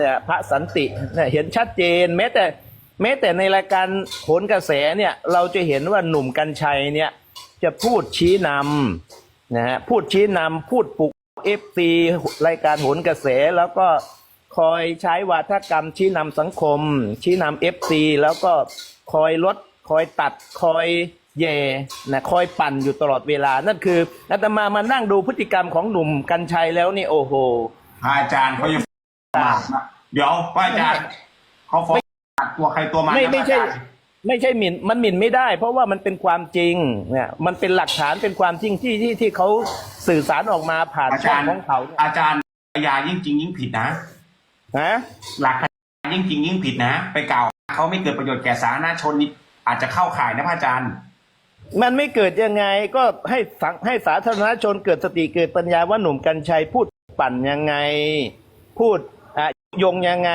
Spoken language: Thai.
เนี่ยพระสันติเนี่ยเห็นชัดเจน แม้แต่แม้แต่ในรายการโหนกระแสเนี่ยเราจะเห็นว่าหนุ่มกัญชัยเนี่ยจะพูดชี้นำนะฮะพูดชี้นำพูดปลุกเอฟซีรายการโหนกระแสแล้วก็คอยใช้วาทกรรมชี้นำสังคม ชี้นำเอฟซีแล้วก็คอยลดคอยตัดคอยแย่นะคอยปั่นอยู่ตลอดเวลา นั่นคืออาตมามานั่งดูพฤติกรรมของหนุ่มกัญชัยแล้วนี่โอ้โหอาจารย์เขาจะ มาเดี๋ยวพระอาจารย์เขาฟ้องตัวใครตัวมันไม่นะไม่ใช่พระอาจารย์ไม่ใช่หมิ่นมันหมิ่นไม่ได้ เพราะว่ามันเป็นความจริงเนี่ยมันเป็นหลักฐานเป็นความจริงที่ที่ที่เขาสื่อสารออกมาผ่านอาช่อจางรย์ของเขาเนี่ยอาจารย์ยายิ่งจริงยิ่งผิดนะ นะ หลักยิ่งจริงยิ่งผิดนะ ไปกล่าวหาเขาไม่เกิดประโยชน์แก่สาธารณชนนี่อาจจะเข้าข่ายนะพระอาจารย์ มันไม่เกิดยังไงก็ให้สังให้สาธารณชนเกิดสติเกิดปัญญาว่าหนุ่มกัญชัยพูดปั่นยังไง พูดอะ ยงยังไง